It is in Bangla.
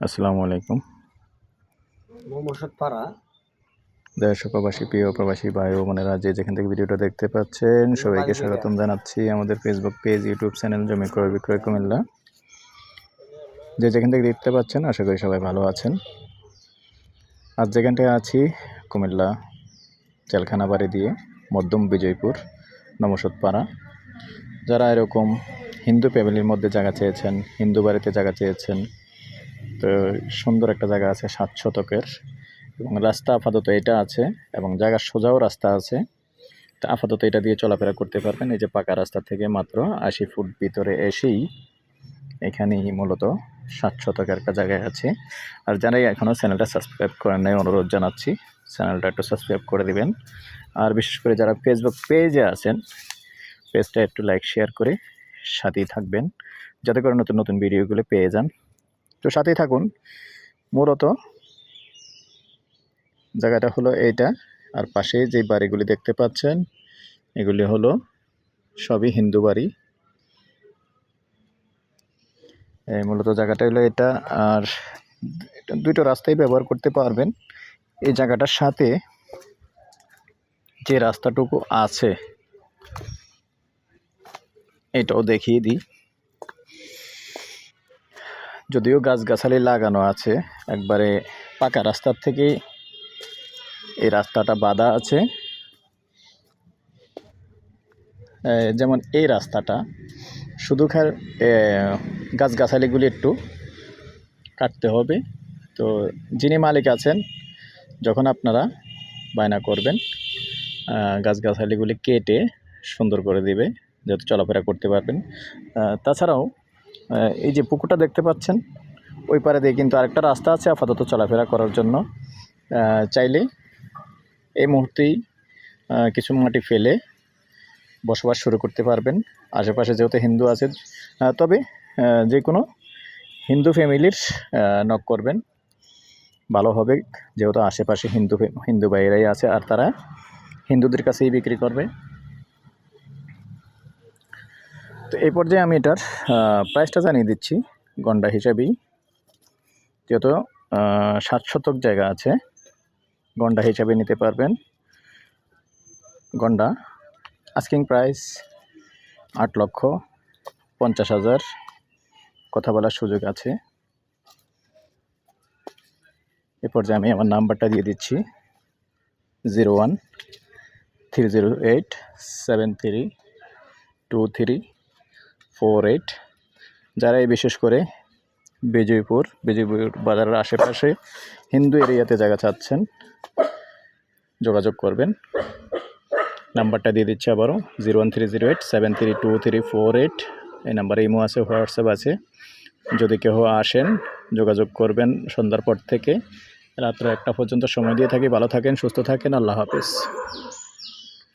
আসসালামু আলাইকুম। মোহাম্মদ পাড়া দেশ প্রবাসী প্রিয় প্রবাসী ভাই ও বোনেরা যে যেখান থেকে ভিডিওটা দেখতে পাচ্ছেন সবাইকে স্বাগতম জানাচ্ছি আমাদের ফেসবুক পেজ ইউটিউব চ্যানেল জমি ক্রয় বিক্রয় কুমিল্লা। যে যেখান থেকে দেখতে পাচ্ছেন আশা করি সবাই ভালো আছেন। আজ যেখানটায় আছি কুমিল্লা জেলখানা বাড়ি দিয়ে মধ্যম বিজয়পুর নমসদপাড়া যারা এরকম হিন্দু ফ্যামিলির মধ্যে জায়গা চেয়েছেন হিন্দু বাড়িতে জায়গা চেয়েছেন তো সুন্দর একটা জায়গা আছে সাত শতকের। এবং রাস্তা আপাতত এটা আছে এবং জায়গার সোজাও রাস্তা আছে। তা আপাতত এটা দিয়ে চলাফেরা করতে পারবেন। এই যে পাকা রাস্তা থেকে মাত্র আশি ফুট ভিতরে এসেই এখানেই মূলত সাত শতকের একটা জায়গায় আছে। আর যারাই এখনও চ্যানেলটা সাবস্ক্রাইব করেন নাই, অনুরোধ জানাচ্ছি চ্যানেলটা একটু সাবস্ক্রাইব করে দিবেন। আর বিশেষ করে যারা ফেসবুক পেজে আছেন পেজটা একটু লাইক শেয়ার করে সাথেই থাকবেন। যাতে করে নতুন নতুন ভিডিওগুলো পেয়ে যান। তো সাথেই থাকুন। মূলত জায়গাটা হলো এইটা। আর পাশে যে বাড়িগুলি দেখতে পাচ্ছেন, এগুলি হলো সবই হিন্দু বাড়ি। মূলত জায়গাটা হলো এটা। আর দুটো রাস্তাই ব্যবহার করতে পারবেন। এই জায়গাটার সাথে যে রাস্তাটুকু আছে, এটাও দেখিয়ে দিই। যদিও গাছগাছালি লাগানো আছে, একবারে পাকা রাস্তার থেকে এই রাস্তাটা বাঁধা আছে। যেমন এই রাস্তাটা, শুধু খার গাছগাছালিগুলি একটু কাটতে হবে। তো যিনি মালিক আছেন, যখন আপনারা বায়না করবেন গাছগাছালিগুলি কেটে সুন্দর করে দিবে, যাতে চলাফেরা করতে পারবেন। তাছাড়াও এই যে পুকুরটা দেখতে পাচ্ছেন, ওই পারে দিয়ে কিন্তু আরেকটা রাস্তা আছে আপাতত চলাফেরা করার জন্য। চাইলে এই মুহূর্তেই কিছু মাটি ফেলে বসবাস শুরু করতে পারবেন। আশেপাশে যেহেতু হিন্দু আছে তবে যে কোনো হিন্দু ফ্যামিলির নক করবেন। ভালো হবে, যেহেতু আশেপাশে হিন্দু হিন্দু ভাইয়েরাই আছে আর তারা হিন্দুদের কাছেই বিক্রি করবে। তো এই পর্যায়ে আমি এটার প্রাইসটা জানিয়ে দিচ্ছি গন্ডা হিসাবেই। যেহেতু সাত শতক জায়গা আছে গন্ডা হিসাবে নিতে পারবেন। গন্ডা আস্কিং প্রাইস আট লক্ষ পঞ্চাশ হাজার, কথা বলার সুযোগ আছে। এ পর্যায়ে আমি আমার নাম্বারটা দিয়ে দিচ্ছি, zero one, three zero eight, seven three, two three. Four eight যারা এই বিশেষ করে বিজয়পুর বিজয়পুর বাজারের আশেপাশে হিন্দু এরিয়াতে জায়গা চাচ্ছেন, যোগাযোগ করবেন। নাম্বারটা দিয়ে দিচ্ছি আবারও, zero one three zero eight, seven three two three four eight, এই নাম্বারে ইমো আছে, হোয়াটসঅ্যাপ আছে। যদি কেউ আসেন, যোগাযোগ করবেন সন্ধ্যার পর থেকে। রাত্র একটা পর্যন্ত সময় দিয়ে থাকি। ভালো থাকেন, সুস্থ থাকেন। আল্লাহ হাফিজ।